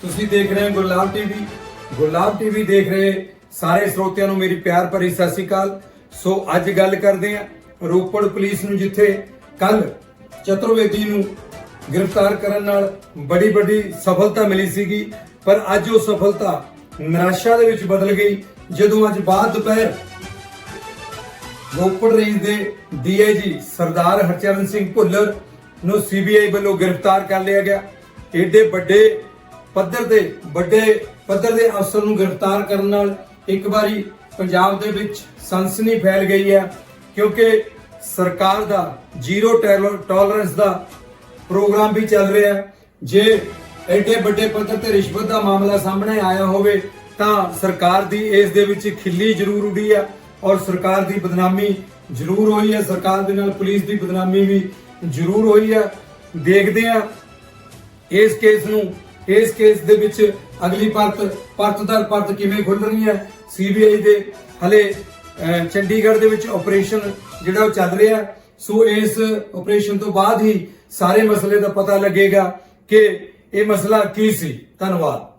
ਤੁਸੀਂ ਦੇਖ ਰਹੇ ਹੋ ਗੁਰਲਾਬ ਟੀਵੀ। ਗੁਰਲਾਬ ਟੀਵੀ ਦੇਖ ਰਹੇ ਸਾਰੇ ਸਰੋਤਿਆਂ ਨੂੰ ਮੇਰੀ ਪਿਆਰ ਭਰੀ ਸਤਿ ਸ਼੍ਰੀ ਅਕਾਲ। ਸੋ ਅੱਜ ਗੱਲ ਕਰਦੇ ਹਾਂ ਰੋਪੜ ਪੁਲਿਸ ਨੂੰ, ਜਿੱਥੇ ਕੱਲ ਚਤੁਰਵੇਦੀ ਨੂੰ ਗ੍ਰਿਫਤਾਰ ਕਰਨ ਨਾਲ ਬੜੀ ਵੱਡੀ ਸਫਲਤਾ ਮਿਲੀ ਸੀਗੀ। ਪਰ ਅੱਜ ਉਹ ਸਫਲਤਾ ਨਿਰਾਸ਼ਾ ਦੇ ਵਿੱਚ ਬਦਲ ਗਈ। ਜਦੋਂ ਅੱਜ ਬਾਅਦ ਦੁਪਹਿਰ ਰੋਪੜ ਰੇਂਜ ਦੇ ਡੀਆਈਜੀ ਸਰਦਾਰ ਹਰਚਰਨ ਸਿੰਘ ਭੁੱਲਰ ਨੂੰ ਸੀਬੀਆਈ ਵੱਲੋਂ ਗ੍ਰਿਫਤਾਰ ਕਰ ਲਿਆ ਗਿਆ। ਏਡੇ ਵੱਡੇ ਪੱਧਰ ਤੇ ਵੱਡੇ ਪੱਧਰ ਦੇ ਅਫਸਰ ਨੂੰ ਗ੍ਰਿਫਤਾਰ ਕਰਨ ਨਾਲ ਇੱਕ ਵਾਰੀ ਪੰਜਾਬ ਦੇ ਵਿੱਚ ਸਨਸਨੀ ਫੈਲ ਗਈ ਹੈ, ਕਿਉਂਕਿ ਸਰਕਾਰ ਦਾ ਜ਼ੀਰੋ ਟੋਲਰੈਂਸ ਦਾ ਪ੍ਰੋਗਰਾਮ ਵੀ ਚੱਲ ਰਿਹਾ ਹੈ। ਜੇ ਐਡੇ ਵੱਡੇ ਪੱਧਰ ਤੇ ਰਿਸ਼ਵਤ ਦਾ ਮਾਮਲਾ ਸਾਹਮਣੇ ਆਇਆ ਹੋਵੇ, ਤਾਂ ਸਰਕਾਰ ਦੀ ਇਸ ਦੇ ਵਿੱਚ ਖਿੱਲੀ ਜ਼ਰੂਰ ਉਡੀ ਹੈ ਔਰ ਸਰਕਾਰ ਦੀ ਬਦਨਾਮੀ ਜ਼ਰੂਰ ਹੋਈ ਹੈ। ਸਰਕਾਰ ਦੇ ਨਾਲ ਪੁਲਿਸ ਦੀ ਬਦਨਾਮੀ ਵੀ ਜ਼ਰੂਰ ਹੋਈ ਹੈ। ਦੇਖਦੇ ਆ ਇਸ ਕੇਸ ਨੂੰ ਇਸ ਕੇਸ ਦੇ ਵਿੱਚ ਅਗਲੀ ਪਰਤ ਪਰਤ ਦਰ ਪਰਤ ਕਿਵੇਂ ਖੁੱਲ ਰਹੀ ਹੈ? ਸੀਬੀਆਈ ਦੇ ਹਲੇ ਚੰਡੀਗੜ੍ਹ ਦੇ ਵਿੱਚ ਆਪਰੇਸ਼ਨ ਜਿਹੜਾ ਉਹ ਚੱਲ ਰਿਹਾ ਸੋ ਇਸ ਆਪਰੇਸ਼ਨ ਤੋਂ ਬਾਅਦ ਹੀ ਸਾਰੇ ਮਸਲੇ ਦਾ ਪਤਾ ਲੱਗੇਗਾ ਕਿ ਇਹ ਮਸਲਾ ਕੀ ਸੀ। ਧੰਨਵਾਦ।